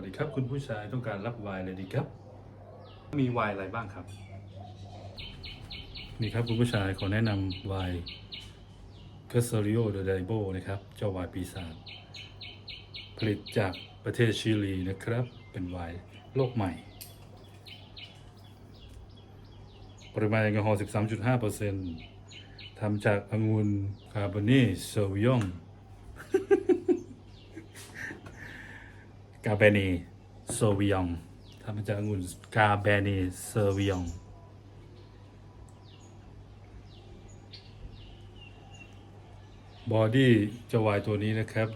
วัสดีครับ คุณผู้ชายต้องการรับไวน์เลยดีครับ มีไวน์อะไรบ้างครับ นี่ครับคุณผู้ชายขอแนะนำไวน์คาสริโอเดไดโบนะครับ เจ้าไวน์ปีศาจผลิตจากประเทศชิลีนะครับ เป็นไวน์โลกใหม่ ปริมาณแอลกอฮอล์13.5%ทำจากองุ่นคาร์บอเน่โซวิองกาเบเนโซวิองทำมาจากองุ่นกาเบเนโซวิองบอดี้จะวายตัวนี้นะครับ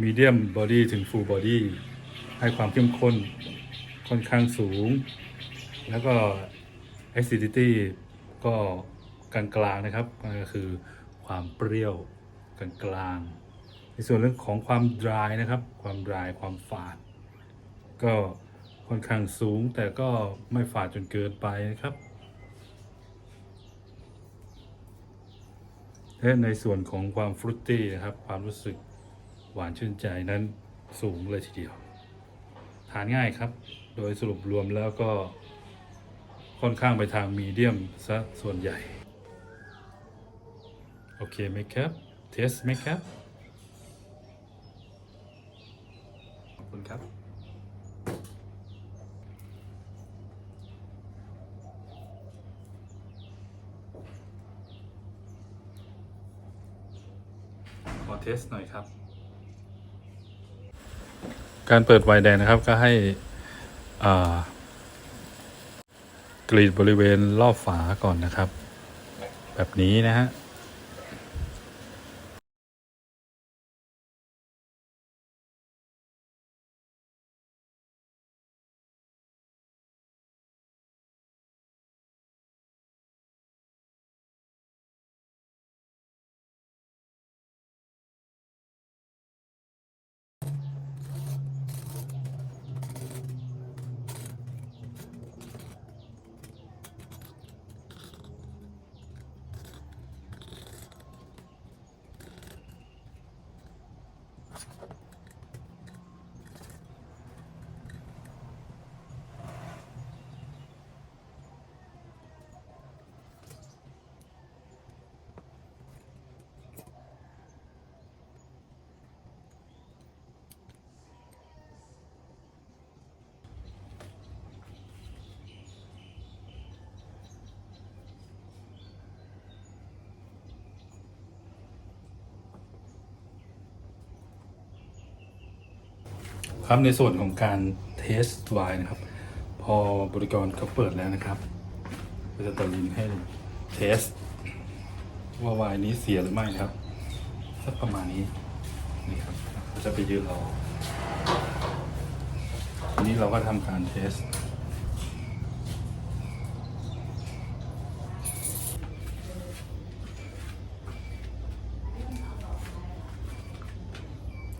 มีเดียมบอดี้ถึงฟูลบอดี้ให้ความเข้มข้นค่อนข้างสูง แล้วก็ acidity ก็กลางๆนะครับก็คือความเปรี้ยวกลางๆ ในส่วนเรื่องของความ dry นะครับ ความ dry ความฝาด ก็ค่อนข้างสูงแต่ก็ไม่ฝาดจนเกินไปนะครับ และในส่วนของความฟรุตตี้นะครับ ความรู้สึกหวานชื่นใจนั้นสูงเลยทีเดียว ทานง่ายครับ โดยสรุปรวมแล้วก็ค่อนข้างไปทางมีเดียมซะส่วนใหญ่ โอเคไหมครับ เทสไหมครับขอบคุณครับ ขอ เทสหน่อยครับ การเปิดไวแดงนะครับก็ให้กรีดบริเวณรอบฝาก่อนนะครับ แบบนี้นะฮะ ครับในส่วนของการเทสไวน์นะครับ พอบริกรเขาเปิดแล้วนะครับก็จะตัดลินให้เทสว่าไวน์นี้เสียหรือไม่นะครับสักประมาณนี้นี่ครับก็จะไปยืนรอทีนี้เราก็ทำการเทส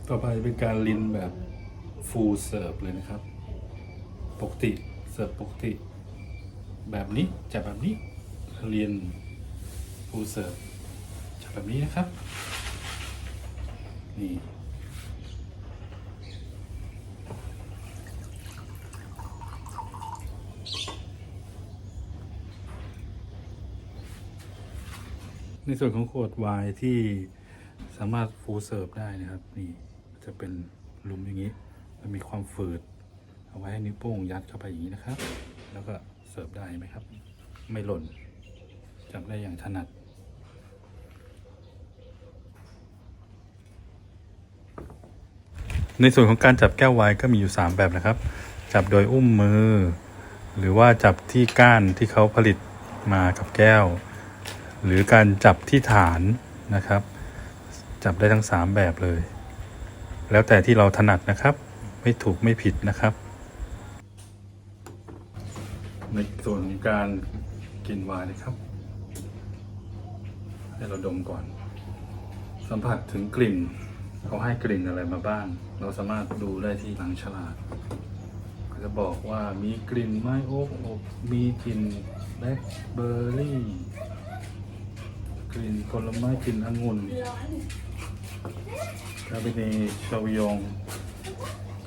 ต่อไปเป็นการลินแบบ ฟูลเสิร์ฟเลยนะครับ ปกติเสิร์ฟปกติ แบบนี้จะแบบนี้เรียนฟูลเสิร์ฟจะแบบนี้นะครับ นี่ในส่วนของขวดไวน์ที่สามารถฟูลเสิร์ฟได้นะครับ นี่จะเป็นลุมอย่างนี้ มันมีความฝืด เอาไว้ให้นิ้วโป้งยัดเข้าไปอย่างนี้นะครับ แล้วก็เสิร์ฟได้ไหมครับ ไม่หล่น จับได้อย่างถนัดในส่วนของการจับแก้วไวน์ก็มีอยู่ 3 แบบนะครับ จับโดยอุ้มมือ หรือว่าจับที่ก้านที่เขาผลิตมากับแก้ว หรือการจับที่ฐานนะครับ จับได้ทั้ง 3 แบบเลย แล้วแต่ที่เราถนัดนะครับ ไม่ถูกไม่ผิดนะครับ ในส่วนการกินวน์นะครับ ให้เราดมก่อน สัมผัสถึงกลิ่น เขาให้กลิ่นอะไรมาบ้าง เราสามารถดูได้ที่หลังฉลากจะบอกว่ามีกลิ่นไม้โอ๊กอบมีกลิ่นแบล็คเบอร์รี่ กลิ่นผลไม้กลิ่นองุ่นคาเบเนชาวิยอง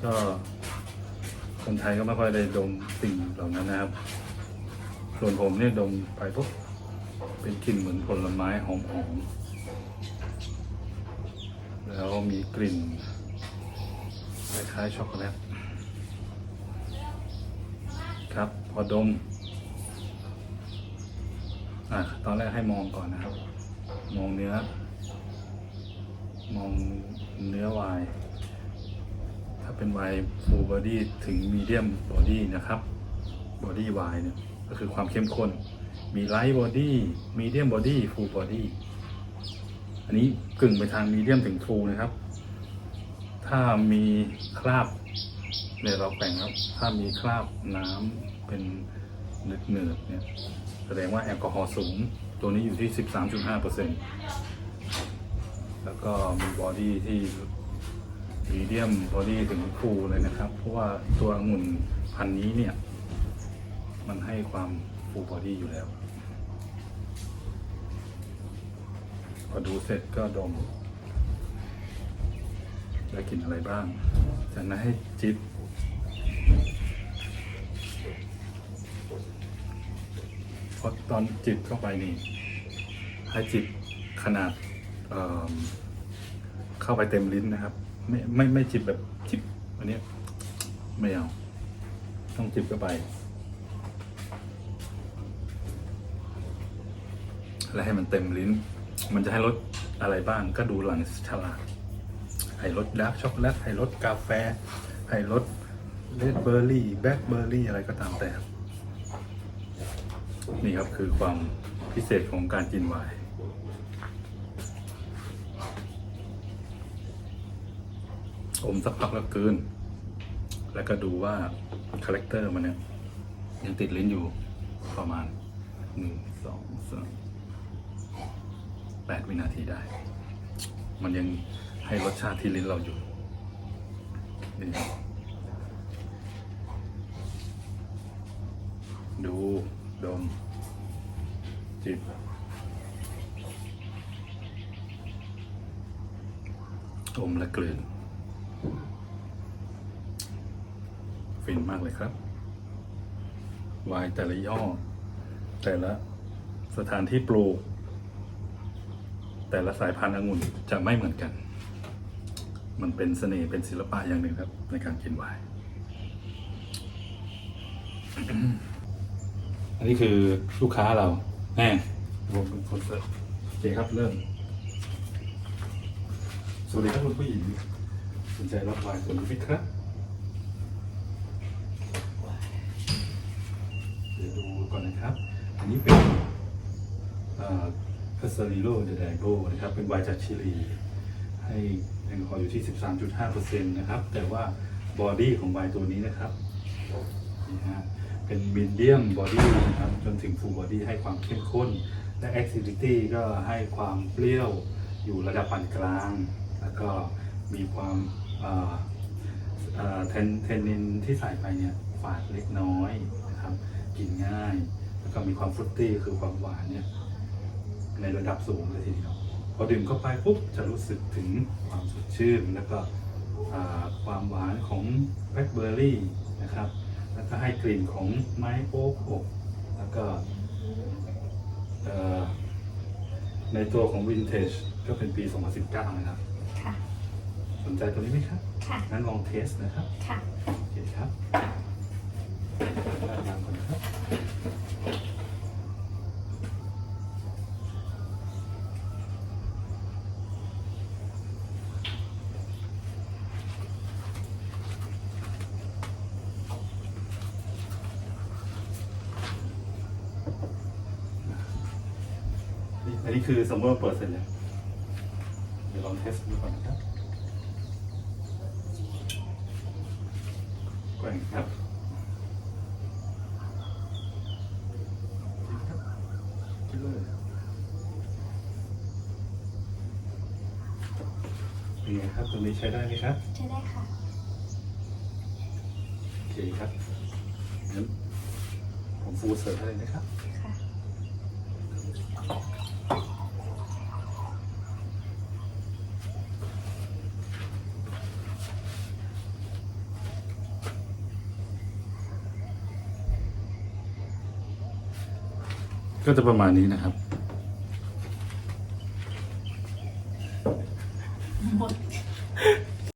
ก็คนไทยก็ไม่ค่อยได้ดมสิ่งเหล่านั้นนะครับ ส่วนผมเนี่ยดมไปปุ๊บเป็นกลิ่นเหมือนผลไม้หอมๆ แล้วมีกลิ่นคล้ายๆช็อกโกแลตครับ พอดม อะ ตอนแรกให้มองก่อนนะครับ มองเนื้อ มองเนื้อวาย เป็นวายฟูลบอดี้ถึงมีเดียมบอดี้นะครับบอดี้วายเนี่ยก็คือความเข้มข้น มีไลท์บอดี้มีเดียมบอดี้ฟูลบอดี้อันนี้กึ่งไปทางมีเดียมถึงฟูลนะครับ ถ้ามีคราบเนี่ยเราแบ่งครับ ถ้ามีคราบน้ำเป็นเนืดๆเนี่ยแสดงว่าแอลกอฮอล์สูง ตัวนี้อยู่ที่ 13.5%แล้วก็มีบอดี้ที่ มีเดียมบอดี้ถึงฟูเลยนะครับ เพราะว่าตัวองุ่นพันนี้เนี่ย มันให้ความฟูลบอดี้อยู่แล้ว พอดูเสร็จก็ดม แล้วกินอะไรบ้าง จากนั้นให้จิบเพราะตอนจิบเข้าไปนี่ ให้จิบขนาดเเข้าไปเต็มลิ้นนะครับ ไม่ไม่ไม่จิบแบบจิบอันนี้ไม่เอา ต้องจิบเข้าไปและให้มันเต็มลิ้น มันจะให้รสอะไรบ้างก็ดูหลังฉลากให้รสดาร์กช็อกโกแลตให้รสกาแฟให้รสเลดเบอร์รี่แบล็คเบอร์รี่อะไรก็ตามแต่ นี่ครับคือความพิเศษของการกินไวน์ อมสักพักแล้วกลืน แล้วก็ดูว่าคาแรคเตอร์มันเนี่ยยังติดลิ้นอยู่ประมาณหนึ่งสองสามแปดวินาทีได้ มันยังให้รสชาติที่ลิ้นเราอยู่นี่ดู ดม จิบอมและกลืน ฟินมากเลยครับวายแต่ละยี่ห้อแต่ละสถานที่ปลูก แต่ละสายพันธุ์องุ่นจะไม่เหมือนกัน มันเป็นเสน่ห์เป็นศิลปะอย่างหนึ่งครับ ในการกินไวน์อันนี้คือลูกค้าเราแน่ผมเป็นคนเสิร์ฟโอเคครับเริ่ม สวัสดีครับคุณผู้หญิงสนใจรับไวน์ตัวนี้ครับ ดี๋ยวดูก่อนนะครับ อันนี้เป็นคาสริโลเดดโกนะครับ เป็นไวน์จากชิลี ให้แอลกอฮอล์อยู่ที่ 13.5%นะครับ แต่ว่าบอดี้ของไวน์ตัวนี้นะครับนี่ฮะเป็นมีเดียมบอดี้นะครับจนถึงฟูลบอดี้ให้ความเข้มข้น และ acidity ก็ให้ความเปรี้ยวอยู่ระดับปานกลาง แล้วก็มีความเทนเทนนินที่ใส่ไปเนี่ยฝาดเล็กน้อยนะครับ กินง่าย แล้วก็มีความฟรุตตี้คือความหวานเนี่ยในระดับสูงเลยทีเดียวพอดื่มเข้าไปปุ๊บจะรู้สึกถึงความสดชื่น แล้วก็อ่าความหวานของแบล็คเบอร์รี่นะครับ แล้วก็ให้กลิ่นของไม้โอ๊กอบแล้วก็เอ่อในตัวของวินเทจก็เป็นปี 2019 นะครับค่ะสนใจตัวนี้ไหมครับค่ะงั้นลองเทสนะครับ ค่ะโอเคครับด้านล่างก่ อันนนี้คือสมมติว่าเปิดเสร็จแล้วเดี๋ยวลองเทสดูก่อนนะครับแกว่งครับคิด เลยเป็นไงครับตรงนี้ใช้ได้ไหมครับ ใช้ได้ค่ะโอเคครับงั้นผมฟูลเสิร์ฟให้เลยนะครับ ก็จะประมาณนี้นะครับ